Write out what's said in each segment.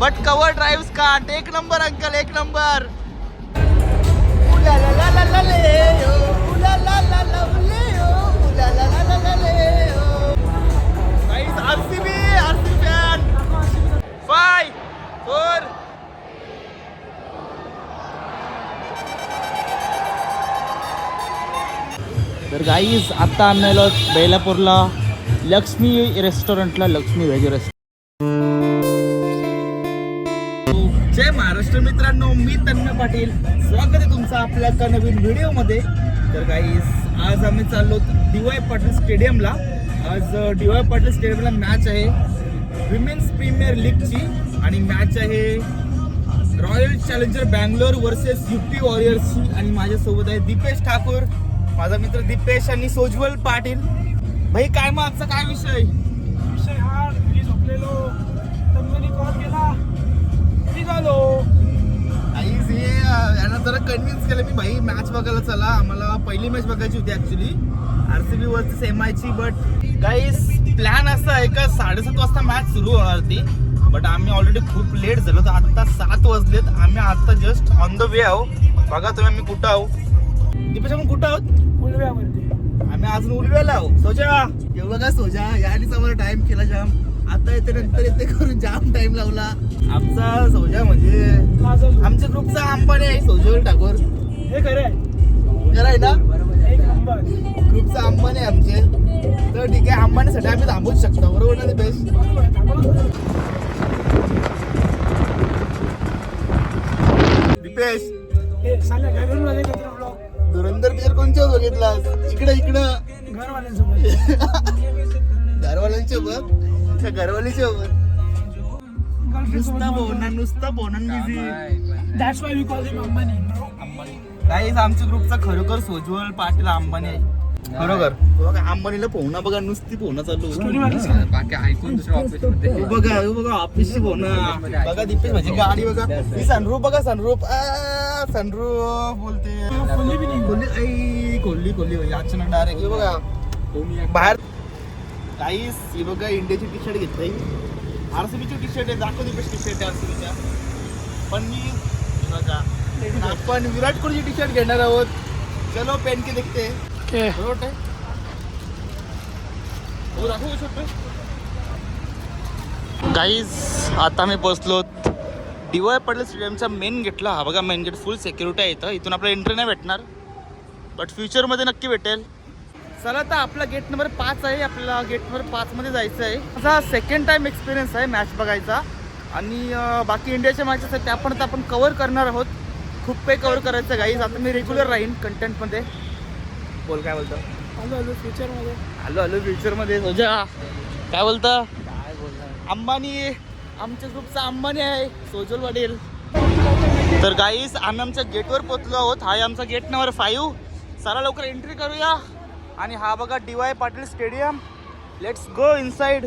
But cover drives can't एक number uncle एक number five four तर गाईज आता आम्ही आलो बेलापूरला. लक्ष्मी रेस्टॉरंटला लक्ष्मी व्हेज रेस्टॉरंट मित्रांनो पाटील. स्वागत आहे तुमचं आपल्या एका नवीन व्हिडिओमध्ये. तर काही आज आम्ही चाललो डी वाय पाटील स्टेडियमला. आज डी वाय पाटील स्टेडियमला मॅच आहे विमेन्स प्रीमियर लीगची आणि मॅच आहे royal challenger Bangalore versus UP वॉरियर्सची आणि माझ्यासोबत आहे दीपेश ठाकूर. माझा मित्र दीपेश आणि सोज्वल पाटील. भाई काय मग आजचा काय विषय? विषय हा मी झोपलेलो. तन्मनी कॉल. केला यांना जरा कन्व्हिन्स केलं मी भाई मॅच बघायला चला. आम्हाला पहिली मॅच बघायची होती actually R C B versus M आयची बट गाईस प्लॅन असा आहे का साडेसात वाजता मॅच सुरू होणार होती बट आम्ही ऑलरेडी खूप लेट झालो तर आत्ता सात वाजलेत. आम्ही आता जस्ट ऑन द वे आहो बघा तुम्ही आम्ही कुठं आहो दीपेश आपण कुठं आहोत? उलव्यावरती. आम्ही अजून उलवेला आहो सोजा! हे बघा सोजा? यानेच आम्हाला टाइम केला जाम. आता येते नंतर येते करून जाम टाइम लावला. आमचा सोजा म्हणजे आमच्या ग्रुपचा अंबानी आहे सोजवल ठाकूर. हे खरं आहे. खरं आहे ना? ग्रुपचा आहे आमचे. तर ठीक आहे अंबानीसाठी आम्ही थांबूच शकतो. बरोबर ना ते बेस्ट. दीपेश धुरंधर पिक्चर कोणच्या बघितला इकडं इकडं. घरवाल्यांसोबत. घरवाल्यांसोबत? त्या घरवालीसोबत गर्लफ्रेंड नुसता बोलणार नुसता बोलणार busy that's why we call them Ambani. काहीच आमच्या ग्रुपचा खरोखर सोजवळ पाटील अंबानी आहे. खरोखर. बघा अंबानीला पोहणं बघा नुसती पोहणं चालू. बाकी ऐकून दुसऱ्या ऑफिसमध्ये. हे बघा हे बघा ऑफिसची पोहणं. बघा दीपेश माझी गाडी बघा. ही सनरूप बघा सनरूप सनरूप बोलते. आई कोल्ली कोल्ली म्हणजे अचानक डायरेक्ट हे बघा. बाहेर काहीच ही बघा इंडियाची टी शर्ट घेतली आर सी बीची टी शर्ट आहे दाखव दीपेश टी शर्ट आहे आर सी बीच्या पण मी बघा आपण विराट कोहलीची टी शर्ट घेणार आहोत. चलो पेन के देखते. बरोबर आहे? हो दाखवू शकतो गाईज आता मी पोचलो डी वाय पटेल स्टेडियमचा मेन गेटला हा बघा मेन गेट फुल सिक्युरिटी आहे इथं. इथून आपल्याला एंट्री नाही भेटणार. बट फ्युचरमध्ये नक्की भेटेल. चला तर आपला गेट नंबर पाच आहे आपल्याला गेट नंबर पाचमध्ये जायचं आहे. माझा सेकंड टाइम एक्सपिरियन्स आहे मॅच बघायचा. आणि बाकी इंडियाच्या मॅचेस आहेत त्या पण आता आपण कवर करणार आहोत. खूप काही कवर करायचं गाईज आता मी रेग्युलर राहीन कंटेंटमध्ये बोल काय बोलतो? आलो आलो फ्युचरमध्ये आलो आलो फ्युचरमध्ये सोजा काय बोलता? अंबानी आमच्या ग्रुपचा अंबानी आहे सोजल वडील. तर गाईस आम्ही आमच्या गेटवर पोचलो आहोत. हा आहे आमचा गेट नंबर फाईव्ह चला लवकर एंट्री करूया. आणि हा बघा D Y Patil stadium. Let's go inside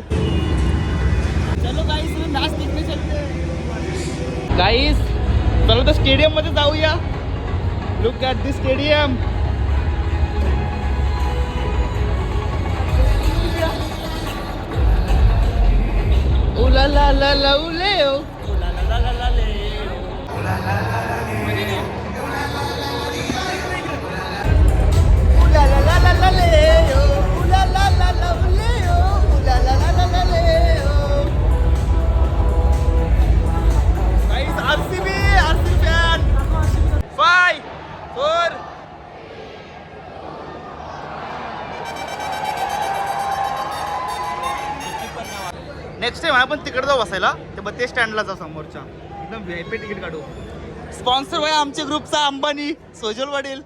चलो गाईस तुम्ही मॅच चलते गाईस चलो तर स्टेडियममध्ये जाऊया. लुक ॲट दी स्टेडियम ला ला ला नेक्स्ट टाइम आपण तिकडे जाऊ बसायला ते बत्तीस स्टँडला जाऊ समोरच्या. एकदम व्ही आय पी तिकीट काढू. स्पॉन्सर आहे आमच्या ग्रुपचा अंबानी सोजल वडील.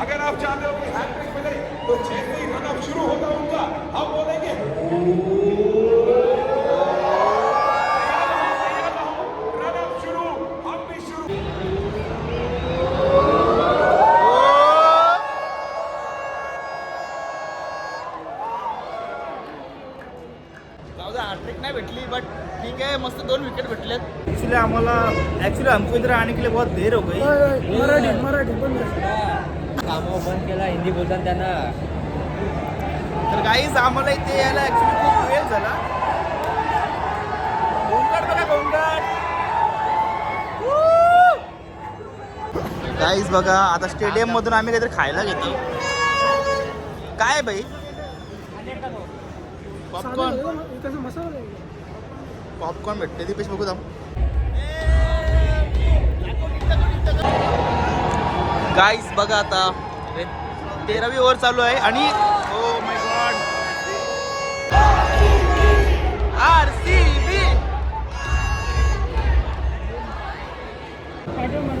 अगर आप चाहते हो कि हैट्रिक मिले तो जैसे ही रन अप शुरू होगा उनका हम बोलेंगे हॅट्रिक नाही भेटली बट ठीक आहे मस्त दोन विकेट भेटलेत. ॲक्च्युली आम्हाला ॲक्च्युली हमको इधर आने के लिए बहुत देर हो गई. मराठी मराठी पण कामं बंद केला हिंदी बोलताना त्यांना. तर गाईज आम्हाला इथे यायला ऍक्च्युली खूप वेळ झाला. गोंगाट बघा गोंगाट. गाईज बघा आता स्टेडियम मधून आम्ही काहीतरी खायला घेतो काय बाई? पॉपकॉर्न. पॉपकॉर्न भेटते ती पेशी बघू थांब. गाईस बघा आता. तेरावी ओव्हर चालू आहे आणि ओ my god R C B.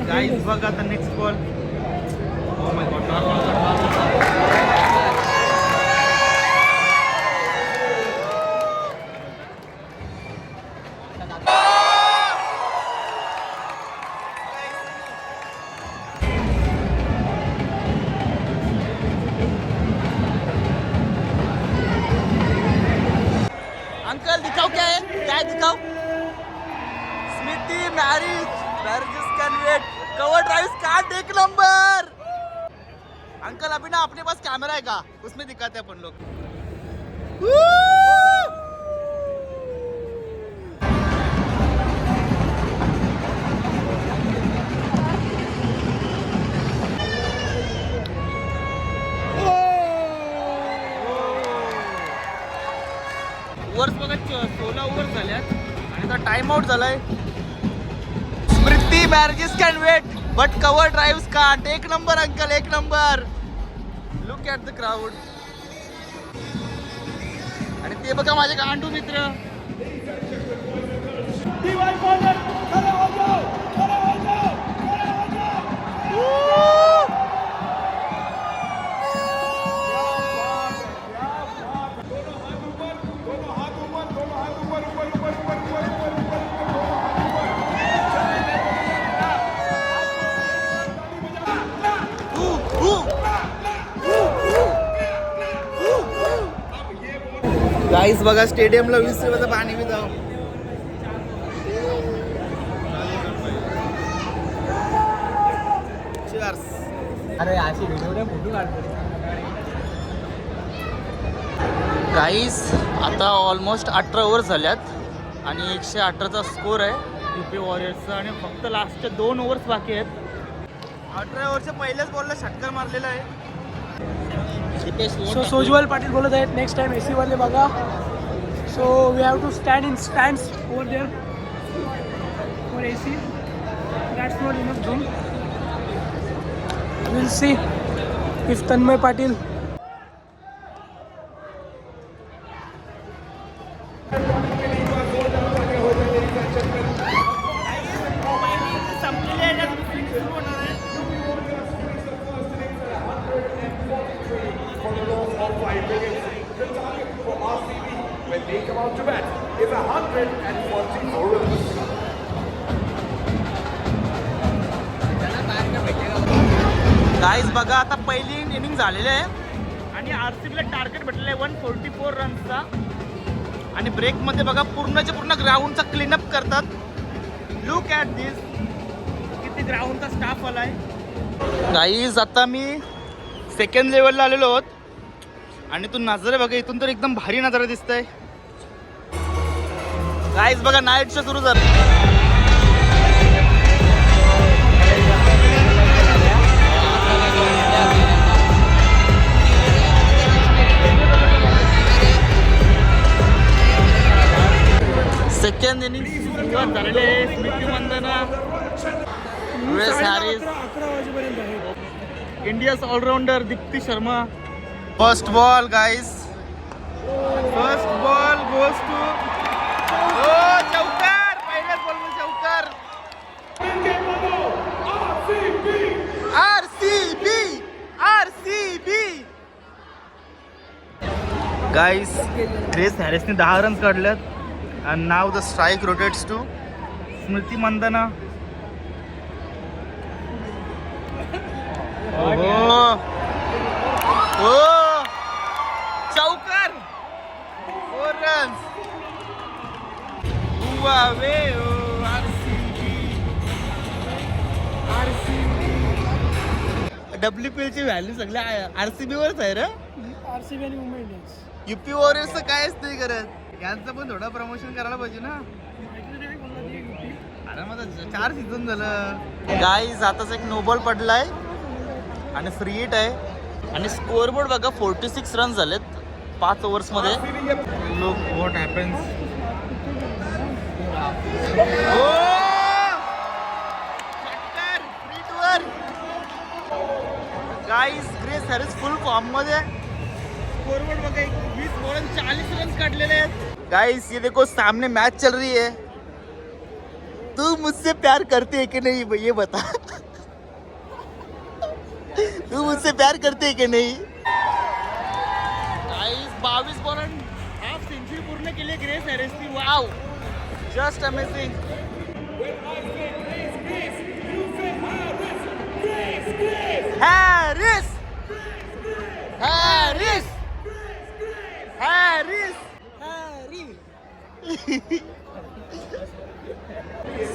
Guys बघा आता नेक्स्ट बॉल ड्राइव एक नंबर! अंकल अभी ना अपने पास कैमरा है का? उसमें दिखाते हैं अपन लोग। ओव्हर्स बघा च- सोळा ओव्हर झाल्यात. आणि आता टाइम आउट झालाय. Smriti marriages can wait. But cover drive can't एक नंबर अंकल एक number look at the crowd आणि ते बघा माझे गांडू मित्र. गाईस बघा स्टेडियमला वीस रुपयाचं पाणी बी जाऊ. अरे अशी व्हिडिओ फोटो काढतो गाईस आता ऑलमोस्ट अठरा ओव्हर झाल्यात आणि एकशे अठराचा स्कोर आहे. युपी वॉरियर्सचा आणि फक्त लास्टचे दोन ओव्हर्स बाकी आहेत. अठरा ओव्हरच्या पहिल्याच बॉलला षटकार मारलेला आहे. सो सोजवल पाटील बोलत आहेत. नेक्स्ट टाइम ए वाले बघा. So we have to stand in stands four there for AC that's not enough zoom will see if Tanmay Patil झालेली आहे. आणि आर सी बीला टार्गेट भेटलेलं आहे वन फोर्टी फोर रनचा आणि ब्रेकमध्ये बघा पूर्णच्या पूर्ण ग्राउंडचा क्लीनअप करतात. लुक ॲट दिस किती ग्राउंडचा स्टाफ आला आहे गाईज आता मी सेकंड लेवलला आलेलो आहोत. आणि तू नजर बघा इथून तर एकदम भारी नजारा दिसतंय. गाईज बघा नाईट शो सुरू झालं. सेकंड इनिंग सुरुवात झालेली आहे. स्मृती मंदना वेस Harris. इंडियाच allrounder Deepti Sharma. First ball guys first ball goes to oh चौकार! पहिल्याच बॉल चौकार. R C B R C B guys Grace हॅरिसने दहा रन्स काढल्यात. and now the strike rotates to Smriti Mandana. Oh, oh, chaukar four runs. Huawei, ve RCB, RCB. WPL ची value सगळ्या RCB वरच आहे रे RCB आणि Mumbai Indians UP warriors काय असते करत यांचं पण थोडं प्रमोशन करायला पाहिजे ना. अरे माझा चार सीझन झालं. गाईज आताच एक नोबॉल पडलाय आणि फ्री हिट आहे. आणि स्कोअर बोर्ड बघा फोर्टी सिक्स रन झालेत पाच ओव्हर्समध्ये. Look what happens guys Grace Harris full फॉर्ममध्ये. स्कोर बोर्ड बघा वीस बॉल चालीस रन काढलेले आहेत. गाइस ये देखो सामने मैच चल रही है। तू मुझसे प्यार करते है कि नहीं ये बता। तू मुझसे प्यार करते है कि नहीं? गाइस बावीस बॉल हाफ़ सेंचुरी पूर्ण केली Grace हॅरिसनी wow just amazing Harris Harris Harris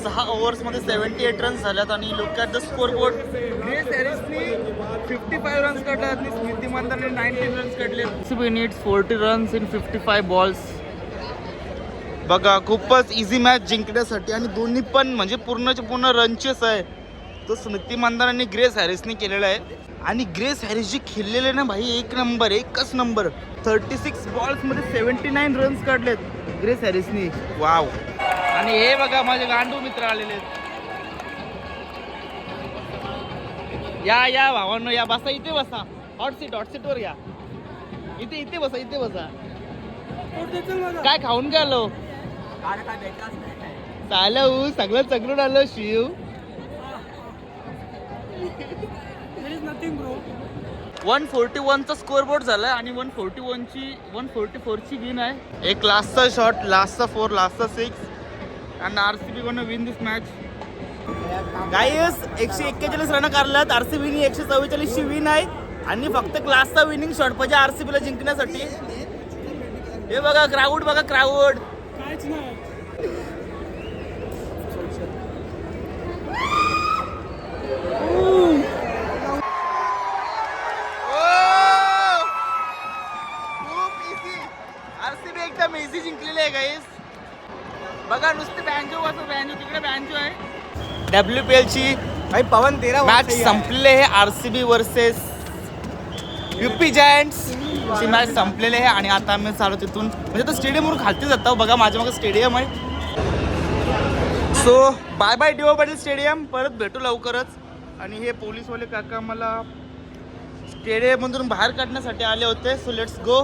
सहा ओव्हर्समध्ये सेव्हन्टी एट रन्स झाल्यात आणि look at the score board Grace हॅरिसनी fifty five runs काढल्यात आणि स्मृती मंदाने नाईन्टीन रन्स काढले minutes forty runs in fifty five balls बघा खूपच इझी मॅच जिंकण्यासाठी आणि दोन्ही पण म्हणजे पूर्णच्या पूर्ण रनचेस आहे. तो स्मृती मंदान आणि ग्रेस हॅरिसने केलेला आहे. आणि ग्रेस हॅरिस जी खेळलेले ना भाई एक नंबर एकच नंबर. थर्टी सिक्स बॉल्समध्ये सेवन्टी नाईन रन्स काढलेत ग्रेस हॅरिसनी. वाव. आणि हे बघा माझे गांडू मित्र आलेले आहेत. या या भावांनो या बसा इथे बसा. हॉट सीट हॉट सीट वर या. इथे इथे बसा इथे बसा. काय खाऊन काय आलो चालू सगळं चगडून आलो शिव. वन फोर्टी वनचा स्कोअर बोर्ड झालाय आणि वन फोर्टी वनची वन फोर्टी फोरची गेन आहे. एक लास्टचा शॉट लास्टचा फोर लास्टचा सिक्स आणि R C B one win this match guys एकशे एक्केचाळीस रन काढल्यात. आर सी बीनी एकशे चव्वेचाळीसची विन आहे. आणि फक्त क्लासचा विनिंग शॉट पाहिजे आर सी बीला जिंकण्यासाठी. हे बघा क्राऊड बघा क्राऊड डब्ल्यू पी एलची भाई पवन तेरा मॅच संपलेले आहे. आरसीबी वर्सेस युपी जायंट्स ची मॅच संपलेली आहे आणि आता आम्ही चालू तिथून. म्हणजे तो स्टेडियमवरून खालती जातो. बघा माझ्या मागे स्टेडियम आहे so bye bye D Y Patil stadium परत भेटू लवकरच. आणि हे पोलीसवाले काका मला स्टेडियममधून बाहेर काढण्यासाठी आले होते. सो लेट्स गो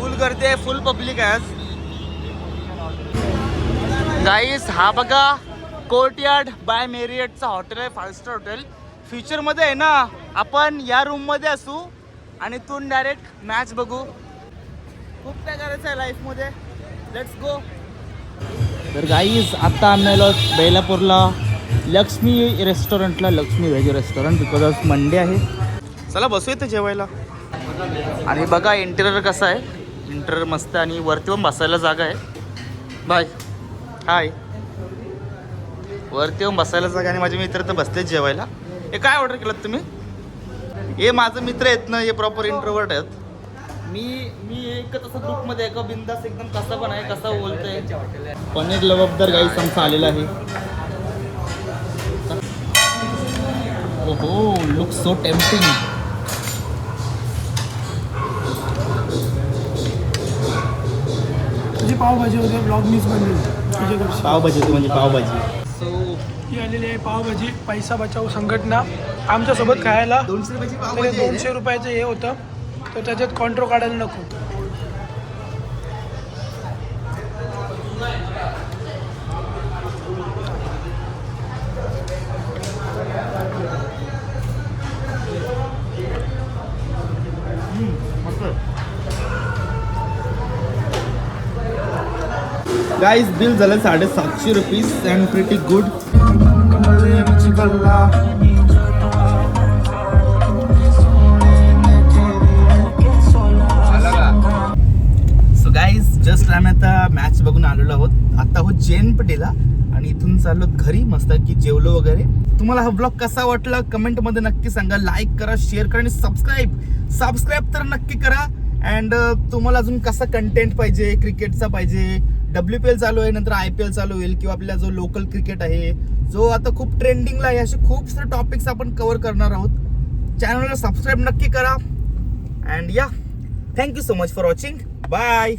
फुल गर्दी आहे. फुल पब्लिक आहे आज. गाईस हा बघा. कोर्टयार्ड बाय मेरियटचा हॉटेल आहे फाईव्ह स्टार हॉटेल फ्युचरमध्ये आहे ना आपण या रूममध्ये असू आणि इथून डायरेक्ट मॅच बघू. खूप काय करायचं आहे लाईफमध्ये लेट्स गो तर गाईज आता आम्ही आलो बेलापूरला लक्ष्मी रेस्टॉरंटला लक्ष्मी व्हेज रेस्टॉरंट बिकॉज आज मंडे आहे. चला बसू इथे जेवायला. आणि बघा इंटेरियर कसं आहे. इंटेरियर मस्त आहे आणि वरती पण बसायला जागा आहे. बाय हाय वरती येऊन बसायला जागा आणि माझे मित्र तर बसलेच जेवायला. हे काय ऑर्डर केलं तुम्ही? हे माझं मित्र आहेत ना हे प्रॉपर इंट्रोवर्ट आहेत. मी मी एकच असं ग्रुपमध्ये एका बिंदास एकदम कसा पण आहे कसा बोलतोय. पनीर लवबदार गाई आमचा आलेला आहे. ओहो लुक सो टेम्पटिंग तुझी पावभाजी वगैरे ब्लॉग मिस बनली. पावभाजी होती म्हणजे पावभाजी. आलेली आहे पावभाजी पैसा बचाव संघटना. आमच्यासोबत खायला दोनशे रुपयाची तरी पावभाजी आहे. दोनशे रुपयाचं हे होतं. तर त्याच्यात कॉन्ट्रो काढायला नको. गाईज बिल झालं साडेसातशे rupees and pretty good so guys just आम्ही आता मॅच बघून आलेलो आहोत. आता हो जैन पटेला आणि इथून चाललो घरी मस्त की जेवलो वगैरे. तुम्हाला हा ब्लॉग कसा वाटला? कमेंटमध्ये नक्की सांगा. लाईक करा शेअर करा आणि सबस्क्राईब सबस्क्राईब तर नक्की करा. अँड तुम्हाला अजून कसा कंटेंट पाहिजे? क्रिकेटचा पाहिजे? डब्ल्यू पी एल चालू आहे नंतर आय पी एल चालू होईल किंवा आपला जो लोकल क्रिकेट आहे जो आता खूप ट्रेंडिंगला आहे असे खूप सारे टॉपिक्स आपण कव्हर करणार आहोत. चॅनलला सबस्क्राईब नक्की करा. And yeah thank you so much for watching bye